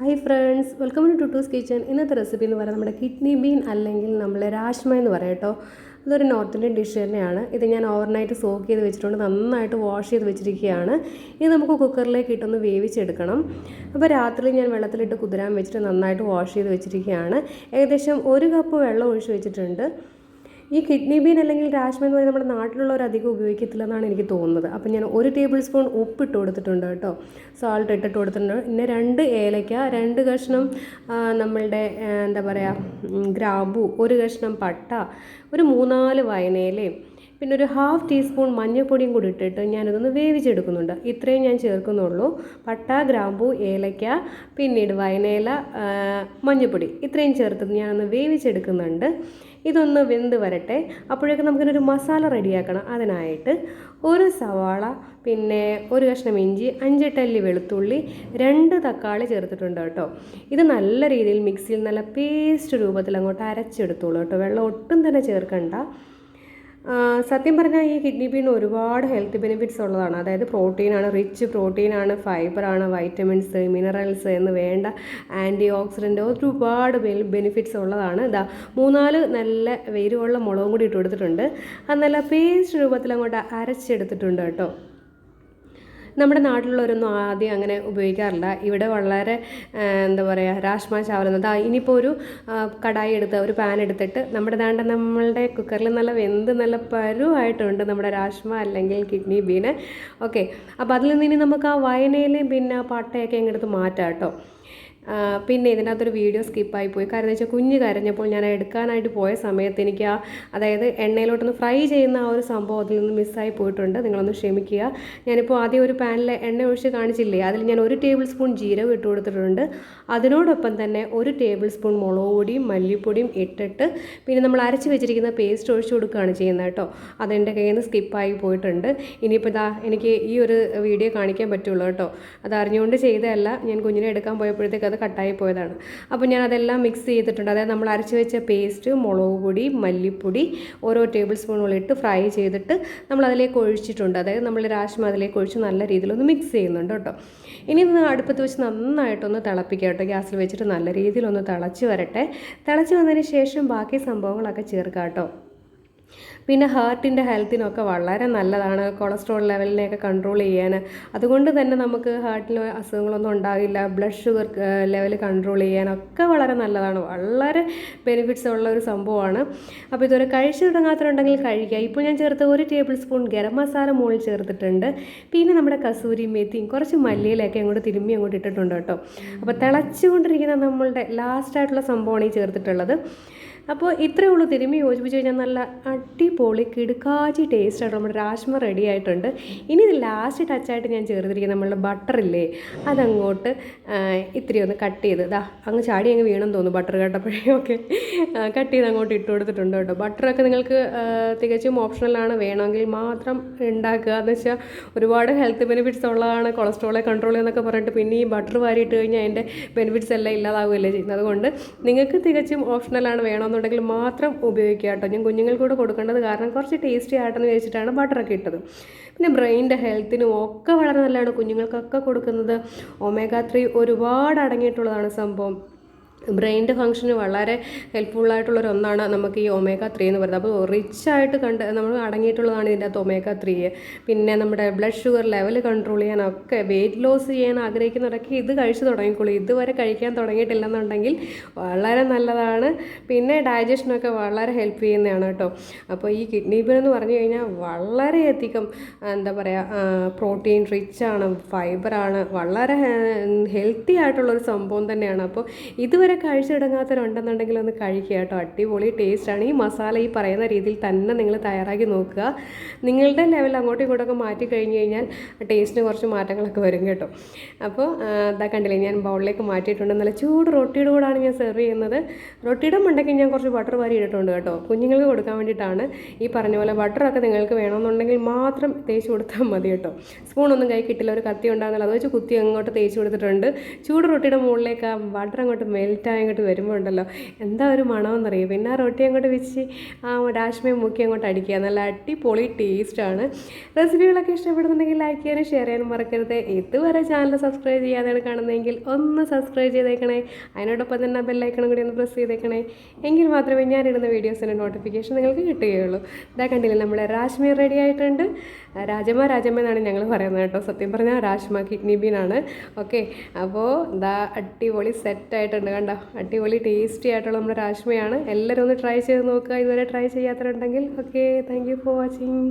Hi friends welcome to Tuttus kitchen ഇന്നത്തെ recipe എന്ന് പറയുന്നത് നമ്മുടെ കിഡ്നി ബീൻ അല്ലെങ്കിൽ നമ്മൾ രാജ്മ എന്ന് പറയാം കേട്ടോ. അതൊരു നോർത്ത് ഇന്ത്യൻ ഡിഷ് തന്നെയാണ്. ഇത് ഞാൻ ഓവർനൈറ്റ് സോക്ക് ചെയ്ത് വെച്ചിട്ടുണ്ട്. നന്നായിട്ട് വാഷ് ചെയ്ത് വെച്ചിരിക്കുകയാണ്. ഇത് നമുക്ക് കുക്കറിലേക്ക് ഇട്ടൊന്ന് വേവിച്ചെടുക്കണം. അപ്പോൾ രാത്രി ഞാൻ വെള്ളത്തിലിട്ട് കുതിരാൻ വെച്ചിട്ട് നന്നായിട്ട് വാഷ് ചെയ്ത് വെച്ചിരിക്കുകയാണ്. ഏകദേശം ഒരു കപ്പ് വെള്ളം ഒഴിച്ച് വെച്ചിട്ടുണ്ട്. ഈ കിഡ്നി ബീൻ അല്ലെങ്കിൽ രാഷ്മ എന്ന് പറയുന്നത് നമ്മുടെ നാട്ടിലുള്ളവർ അധികം ഉപയോഗിക്കത്തില്ല എന്നാണ് എനിക്ക് തോന്നുന്നത്. അപ്പം ഞാൻ ഒരു ടേബിൾ സ്പൂൺ ഉപ്പ് ഇട്ട് കൊടുത്തിട്ടുണ്ട് കേട്ടോ. സാൾട്ട് ഇട്ടിട്ട് കൊടുത്തിട്ടുണ്ട്. പിന്നെ രണ്ട് ഏലയ്ക്ക രണ്ട് കഷ്ണം നമ്മളുടെ എന്താ പറയുക ഗ്രാമ്പു ഒരു കഷ്ണം പട്ട ഒരു മൂന്നാൽ വയനയിലയും പിന്നെ ഒരു ഹാഫ് ടീസ്പൂൺ മഞ്ഞൾപ്പൊടിയും കൂടി ഇട്ടിട്ട് ഞാനിതൊന്ന് വേവിച്ചെടുക്കുന്നുണ്ട്. ഇത്രയും ഞാൻ ചേർക്കുന്നുള്ളൂ. പട്ട ഗ്രാമ്പു ഏലയ്ക്ക പിന്നീട് വയനയില ആ, മഞ്ഞൾപ്പൊടി. ഇത്രയും ചേർത്ത് ഞാനൊന്ന് വേവിച്ചെടുക്കുന്നുണ്ട്. ഇതൊന്ന് വെന്ത് വരട്ടെ. അപ്പോഴേക്കും നമുക്കിനൊരു മസാല റെഡിയാക്കണം. അതിനായിട്ട് ഒരു സവാള പിന്നെ ഒരു കഷ്ണം ഇഞ്ചി അഞ്ച് അഞ്ചെട്ടല്ലി വെളുത്തുള്ളി രണ്ട് തക്കാളി ചേർത്തിട്ടുണ്ട് കേട്ടോ. ഇത് നല്ല രീതിയിൽ മിക്സിയിൽ നല്ല പേസ്റ്റ് രൂപത്തിൽ അങ്ങോട്ട് അരച്ചെടുത്തോളൂ കേട്ടോ. വെള്ളം ഒട്ടും തന്നെ ചേർക്കണ്ട. സത്യം പറഞ്ഞാൽ ഈ കിഡ്നി ബീൻ ഒരുപാട് ഹെൽത്ത് ബെനിഫിറ്റ്സ് ഉള്ളതാണ്. അതായത് പ്രോട്ടീനാണ് റിച്ച് പ്രോട്ടീനാണ് ഫൈബറാണ് വൈറ്റമിൻസ് മിനറൽസ് എന്ന് വേണ്ട ആന്റി ഓക്സിഡന്റ് ഒരുപാട് ബെനിഫിറ്റ്സ് ഉള്ളതാണ്. ഇതാ മൂന്നാൽ നല്ല വെയിലുള്ള മുളകും കൂടി ഇട്ട് കൊടുത്തിട്ടുണ്ട്. അത് നല്ല പേസ്റ്റ് രൂപത്തിൽ അങ്ങോട്ട് അരച്ചെടുത്തിട്ടുണ്ട് കേട്ടോ. നമ്മുടെ നാട്ടിലുള്ളവരൊന്നും ആദ്യം അങ്ങനെ ഉപയോഗിക്കാറില്ല. ഇവിടെ വളരെ എന്താ പറയുക രാഷ്മ ചാവലെന്ന് ദാ ഇനിയിപ്പോൾ ഒരു കടായി എടുത്ത് ഒരു പാൻ എടുത്തിട്ട് നമ്മുടെ ദാണ്ട നമ്മളുടെ കുക്കറിൽ നല്ല വെന്ത് നല്ല പരുവായിട്ടുണ്ട് നമ്മുടെ രാഷ്മ അല്ലെങ്കിൽ കിഡ്നി ബീന്. ഓക്കെ. അപ്പോൾ അതിൽ നിന്ന് ഇനി നമുക്ക് ആ വയനയിലെയും പിന്നെ പട്ടയൊക്കെ ഇങ്ങെടുത്ത് മാറ്റാം കേട്ടോ. പിന്നെ ഇതിനകത്തൊരു വീഡിയോ സ്കിപ്പായി പോയി. കാരണം വെച്ചാൽ കുഞ്ഞ് കരഞ്ഞപ്പോൾ ഞാൻ എടുക്കാനായിട്ട് പോയ സമയത്ത് എനിക്ക് ആ അതായത് എണ്ണയിലോട്ടൊന്ന് ഫ്രൈ ചെയ്യുന്ന ആ ഒരു സംഭവം അതിൽ നിന്ന് മിസ്സായി പോയിട്ടുണ്ട്. നിങ്ങളൊന്ന് ക്ഷമിക്കുക. ഞാനിപ്പോൾ ആദ്യം ഒരു പാനിൽ എണ്ണ ഒഴിച്ച് കാണിച്ചില്ലേ? അതിൽ ഞാൻ ഒരു ടേബിൾ സ്പൂൺ ജീരകം ഇട്ട് കൊടുത്തിട്ടുണ്ട്. അതിനോടൊപ്പം തന്നെ ഒരു ടേബിൾ സ്പൂൺ മുളക് പൊടിയും മല്ലിപ്പൊടിയും ഇട്ടിട്ട് പിന്നെ നമ്മൾ അരച്ച് വെച്ചിരിക്കുന്ന പേസ്റ്റ് ഒഴിച്ച് കൊടുക്കുകയാണ് ചെയ്യുന്നത് കേട്ടോ. അതെന്റെ കയ്യിൽ നിന്ന് സ്കിപ്പായി പോയിട്ടുണ്ട്. ഇനിയിപ്പോൾ ഇതാ എനിക്ക് ഈ ഒരു വീഡിയോ കാണിക്കാൻ പറ്റുള്ളൂ കേട്ടോ. അത് അറിഞ്ഞുകൊണ്ട് ചെയ്തതല്ല. ഞാൻ കുഞ്ഞിനെ എടുക്കാൻ പോയപ്പോഴത്തേക്ക് അത് കട്ടായി പോയതാണ്. അപ്പോൾ ഞാൻ അതെല്ലാം മിക്സ് ചെയ്തിട്ടുണ്ട്. അതായത് നമ്മൾ അരച്ച് വെച്ച പേസ്റ്റ് മുളക് പൊടി മല്ലിപ്പൊടി ഓരോ ടേബിൾ സ്പൂണുകളിട്ട് ഫ്രൈ ചെയ്തിട്ട് നമ്മൾ അതിലേക്ക് ഒഴിച്ചിട്ടുണ്ട്. അതായത് നമ്മൾ രാശ്മ അതിലേക്ക് ഒഴിച്ച് നല്ല രീതിയിലൊന്ന് മിക്സ് ചെയ്യുന്നുണ്ട് കേട്ടോ. ഇനി ഇത് അടുപ്പത്ത് വെച്ച് നന്നായിട്ടൊന്ന് തിളപ്പിക്കുക കേട്ടോ. ഗ്യാസിൽ വെച്ചിട്ട് നല്ല രീതിയിലൊന്ന് തിളച്ച് വരട്ടെ. തിളച്ച് വന്നതിന് ശേഷം ബാക്കി സംഭവങ്ങളൊക്കെ ചേർക്കാം കേട്ടോ. പിന്നെ ഹാർട്ടിന്റെ ഹെൽത്തിനൊക്കെ വളരെ നല്ലതാണ്. കൊളസ്ട്രോൾ ലെവലിനെയൊക്കെ കൺട്രോൾ ചെയ്യാൻ. അതുകൊണ്ട് തന്നെ നമുക്ക് ഹാർട്ടിന് അസുഖങ്ങളൊന്നും ഉണ്ടാകില്ല ബ്ലഡ് ഷുഗർ ലെവൽ കൺട്രോൾ ചെയ്യാനൊക്കെ വളരെ നല്ലതാണ്. വളരെ ബെനിഫിറ്റ്സ് ഉള്ള ഒരു സംഭവമാണ്. അപ്പോൾ ഇതുവരെ കഴിച്ചു തുടങ്ങാത്തതുണ്ടെങ്കിൽ കഴിക്കുക. ഇപ്പോൾ ഞാൻ ചേർത്ത ഒരു ടേബിൾ സ്പൂൺ ഗരം മസാല മുകളിൽ ചേർത്തിട്ടുണ്ട്. പിന്നെ നമ്മുടെ കസൂരി മെത്തിയും കുറച്ച് മല്ലിയിലൊക്കെ അങ്ങോട്ട് തിരുമ്മി അങ്ങോട്ട് ഇട്ടിട്ടുണ്ട് കേട്ടോ. അപ്പോൾ തിളച്ചുകൊണ്ടിരിക്കുന്ന നമ്മളുടെ ലാസ്റ്റായിട്ടുള്ള സംഭവമാണ് ഈ ചേർത്തിട്ടുള്ളത്. അപ്പോൾ ഇത്രയേ ഉള്ളൂ തിരുമ്മി യോജിപ്പിച്ച് കഴിഞ്ഞാൽ നല്ല അടിപൊളി കിടുക്കാച്ചി ടേസ്റ്റ് ആയിട്ട് നമ്മുടെ രാജ്മ റെഡി ആയിട്ടുണ്ട്. ഇനി ഇത് ലാസ്റ്റ് ടച്ചായിട്ട് ഞാൻ ചേർത്തിരിക്കുന്ന നമ്മളുടെ ബട്ടറില്ലേ അതങ്ങോട്ട് ഇത്തിരി ഒന്ന് കട്ട് ചെയ്ത് ഇതാ അങ്ങ് ചാടി അങ്ങ് വീണെന്ന് തോന്നുന്നു ബട്ടർ കേട്ടപ്പോഴേ. ഒക്കെ കട്ട് ചെയ്ത് അങ്ങോട്ട് ഇട്ട് കൊടുത്തിട്ടുണ്ട് കേട്ടോ. ബട്ടറൊക്കെ നിങ്ങൾക്ക് തികച്ചും ഓപ്ഷണലാണ് വേണമെങ്കിൽ മാത്രം ഉണ്ടാക്കുക. എന്ന് വെച്ചാൽ ഒരുപാട് ഹെൽത്ത് ബെനിഫിറ്റ്സ് ഉള്ളതാണ്. കൊളസ്ട്രോളെ കൺട്രോൾ ചെയ്യുന്നൊക്കെ പറഞ്ഞിട്ട് പിന്നെ ഈ ബട്ടർ വാരിയിട്ട് കഴിഞ്ഞാൽ അതിന്റെ ബെനിഫിറ്റ്സ് എല്ലാം ഇല്ലാതാവുകയല്ലേ ചെയ്യുന്നത്. അതുകൊണ്ട് നിങ്ങൾക്ക് തികച്ചും ഓപ്ഷണലാണ് വേണമെന്നുണ്ടെങ്കിൽ മാത്രം ഉപയോഗിക്കുക കേട്ടോ. ഞാൻ കുഞ്ഞുങ്ങൾക്ക് കൂടെ കൊടുക്കേണ്ടത് കാരണം കുറച്ച് ടേസ്റ്റി ആയിട്ടെന്ന് വെച്ചിട്ടാണ് ബട്ടറൊക്കെ ഇട്ടത്. പിന്നെ ബ്രെയിനിന്റെ ഹെൽത്തിനും ഒക്കെ വളരെ നല്ലതാണ് കുഞ്ഞുങ്ങൾക്കൊക്കെ കൊടുക്കുന്നത്. ഒമേഗ ത്രീ ഒരുപാട് അടങ്ങിയിട്ടുള്ളതാണ് സംഭവം. ബ്രെയിനിന്റെ ഫങ്ഷന് വളരെ ഹെൽപ്ഫുള്ളായിട്ടുള്ളൊരു ഒന്നാണ് നമുക്ക് ഈ ഒമേഗ ത്രീ എന്ന് പറയുന്നത്. അപ്പോൾ റിച്ച് ആയിട്ട് കണ്ട് നമ്മൾ അടങ്ങിയിട്ടുള്ളതാണ് ഇതിന്റെ അകത്ത് ഒമേഗ ത്രീ. പിന്നെ നമ്മുടെ ബ്ലഡ് ഷുഗർ ലെവൽ കൺട്രോൾ ചെയ്യാനൊക്കെ വെയിറ്റ് ലോസ് ചെയ്യാൻ ആഗ്രഹിക്കുന്നവരൊക്കെ ഇത് കഴിച്ചു തുടങ്ങിക്കോളൂ. ഇതുവരെ കഴിക്കാൻ തുടങ്ങിയിട്ടില്ലെന്നുണ്ടെങ്കിൽ വളരെ നല്ലതാണ്. പിന്നെ ഡൈജഷനൊക്കെ വളരെ ഹെൽപ്പ് ചെയ്യുന്നതാണ് കേട്ടോ. അപ്പോൾ ഈ കിഡ്നി ബീൻ എന്ന് പറഞ്ഞു കഴിഞ്ഞാൽ വളരെയധികം എന്താ പറയുക പ്രോട്ടീൻ റിച്ചാണ് ഫൈബറാണ് വളരെ ഹെൽത്തി ആയിട്ടുള്ളൊരു സംഭവം തന്നെയാണ്. അപ്പോൾ ഇതുവരെ കഴിച്ചു തുടങ്ങാത്തവരുണ്ടെന്നുണ്ടെങ്കിൽ ഒന്ന് കഴിക്കുക കേട്ടോ. അടിപൊളി ടേസ്റ്റാണ് ഈ മസാല ഈ പറയുന്ന രീതിയിൽ തന്നെ നിങ്ങൾ തയ്യാറാക്കി നോക്കുക. നിങ്ങളുടെ ലെവൽ അങ്ങോട്ടും ഇങ്ങോട്ടൊക്കെ മാറ്റി കഴിഞ്ഞ് കഴിഞ്ഞാൽ ടേസ്റ്റിന് കുറച്ച് മാറ്റങ്ങളൊക്കെ വരും കേട്ടോ. അപ്പോൾ ഇതാ കണ്ടില്ലേ ഞാൻ ബൗളിലേക്ക് മാറ്റിയിട്ടുണ്ട്. നല്ല ചൂട് റൊട്ടിയുടെ കൂടാണ് ഞാൻ സെർവ് ചെയ്യുന്നത്. റൊട്ടിയുടെ മണ്ടയ്ക്ക് ഞാൻ കുറച്ച് ബട്ടർ വാരി ഇട്ടിട്ടുണ്ട് കേട്ടോ. കുഞ്ഞുങ്ങൾക്ക് കൊടുക്കാൻ വേണ്ടിയിട്ടാണ് ഈ പറഞ്ഞ പോലെ ബട്ടറൊക്കെ നിങ്ങൾക്ക് വേണമെന്നുണ്ടെങ്കിൽ മാത്രം തേച്ച് കൊടുത്താൽ മതി കേട്ടോ. സ്പൂണൊന്നും കൈ കിട്ടില്ല. ഒരു കത്തി ഉണ്ടാകുന്നില്ല അത് വെച്ച് കുത്തി അങ്ങോട്ട് തേച്ച് കൊടുത്തിട്ടുണ്ട്. ചൂട് റൊട്ടിയുടെ മുകളിലേക്ക് ആ ബട്ടർ അങ്ങോട്ട് മെൽറ്റ് മെൽറ്റ് ആയി അങ്ങോട്ട് വരുമ്പോൾ ഉണ്ടല്ലോ. എന്താ ഒരു മണമെന്നറിയോ പിന്നെ ആ റൊട്ടി അങ്ങോട്ട് വെച്ച് ആ രാഷ്മയും മുക്കി അങ്ങോട്ട് അടിക്കുക. നല്ല അടിപൊളി ടേസ്റ്റാണ് റെസിപ്പികളൊക്കെ ഇഷ്ടപ്പെടുന്നുണ്ടെങ്കിൽ ലൈക്ക് ചെയ്യാനും ഷെയർ ചെയ്യാനും മറക്കരുത്. ഇതുവരെ ചാനൽ സബ്സ്ക്രൈബ് ചെയ്യാതെയാണ് കാണുന്നതെങ്കിൽ ഒന്ന് സബ്സ്ക്രൈബ് ചെയ്തേക്കണേ. അതിനോടൊപ്പം തന്നെ ബെല്ലൈക്കണം കൂടി ഒന്ന് പ്രസ് ചെയ്തേക്കണേ. എങ്കിൽ മാത്രമേ ഞാൻ ഇടുന്ന വീഡിയോസിന്റെ നോട്ടിഫിക്കേഷൻ നിങ്ങൾക്ക് കിട്ടുകയുള്ളൂ. ഇതാ കണ്ടില്ലേ നമ്മുടെ രാജ്മ റെഡി ആയിട്ടുണ്ട്. രാജമ്മ രാജമ്മ എന്നാണ് ഞങ്ങൾ പറയുന്നത് കേട്ടോ. സത്യം പറഞ്ഞാൽ രാജ്മ കിഡ്നി ബീനാണ്. ഓക്കെ അപ്പോൾ ഇതാ അടിപൊളി സെറ്റായിട്ടുണ്ട് കണ്ടോ? അടിപൊളി ടേസ്റ്റി ആയിട്ടുള്ള നമ്മുടെ രാജ്മയാണ്. എല്ലാവരും ഒന്ന് ട്രൈ ചെയ്ത് നോക്കുക. ഇതുവരെ ട്രൈ ചെയ്യാത്തവരുണ്ടെങ്കിൽ ഓക്കെ താങ്ക് ഫോർ വാച്ചിങ്